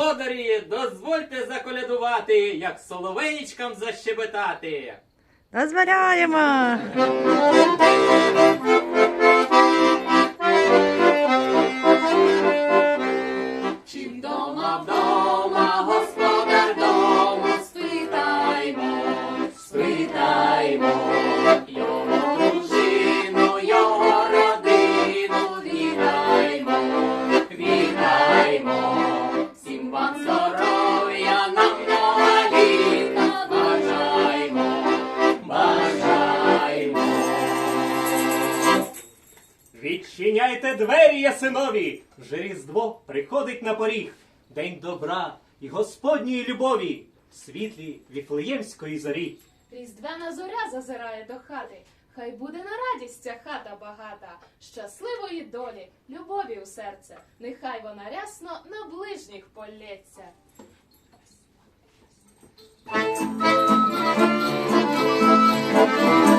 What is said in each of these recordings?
Господарі, дозвольте заколядувати, як соловейчкам защебетати. Дозволяємо! Відчиняйте двері, ясинові, вже різдво приходить на поріг, день добра і Господньої любові, в світлі віфлеємської зорі. Різдвяна зоря зазирає до хати. Хай буде на радість ця хата багата, щасливої долі, любові у серце. Нехай вона рясно на ближніх полється. Thank you.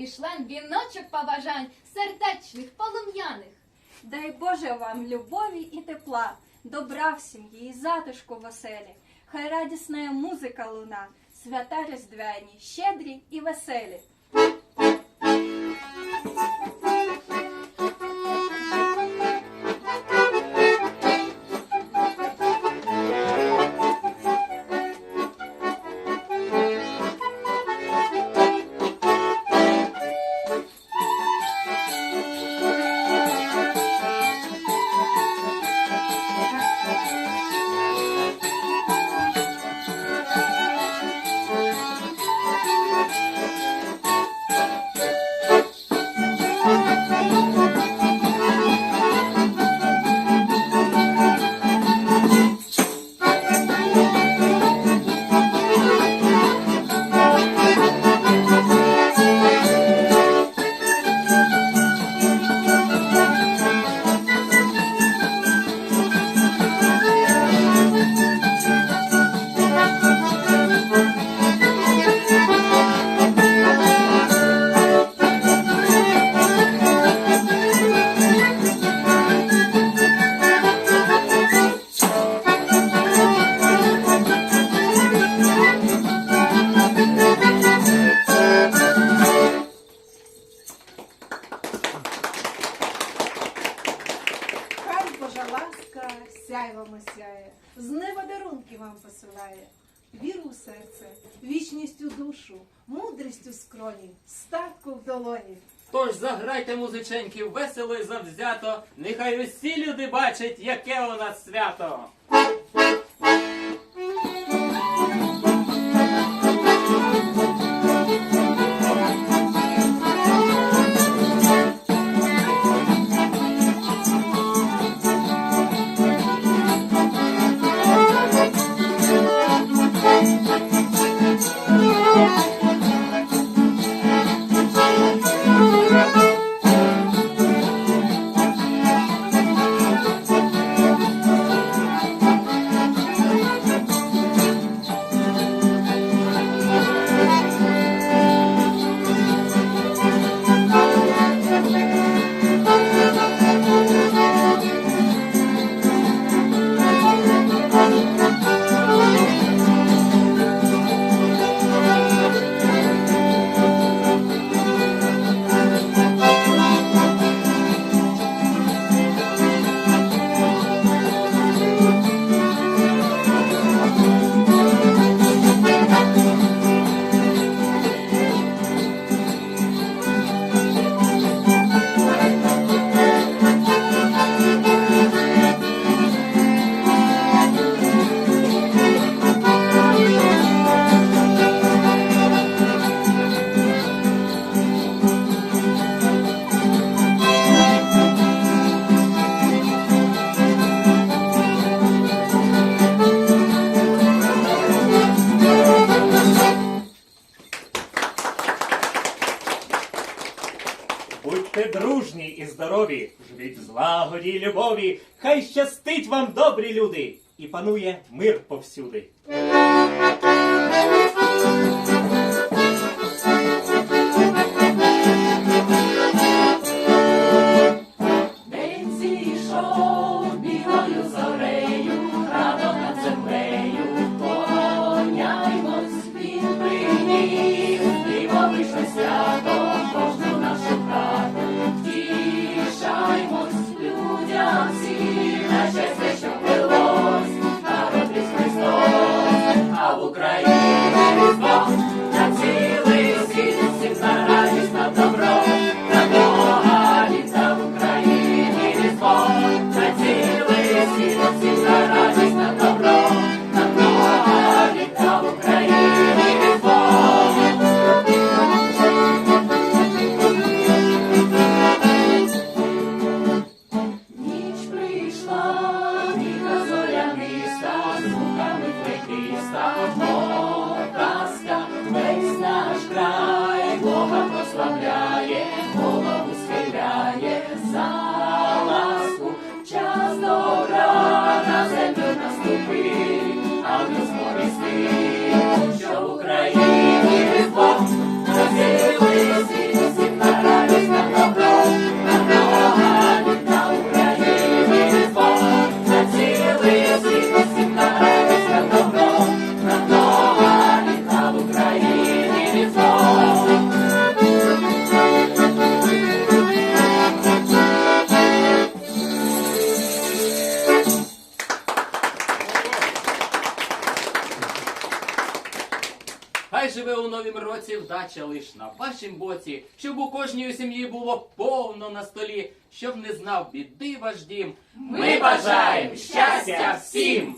І шлем віночок побажань сердечних, полум'яних. Дай Боже вам любові і тепла, добра в сім'ї і затишку в оселі. Хай радісна музика луна, свята різдвяні, щедрі і веселі. Божа ласка сяйвом осяє, з неба дарунки вам посилає. Віру у серце, вічність у душу, мудрість у скроні, статку в долоні. Тож заграйте, музиченьки, весело і завзято, нехай усі люди бачать, яке у нас свято. Здорові, живіть злагоді любові, хай щастить вам, добрі люди, і панує мир повсюди. yeah лиш на вашім боці, щоб у кожній сім'ї було повно на столі, щоб не знав біди ваш дім. Ми бажаємо щастя всім!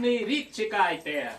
Наступний рік чекайте.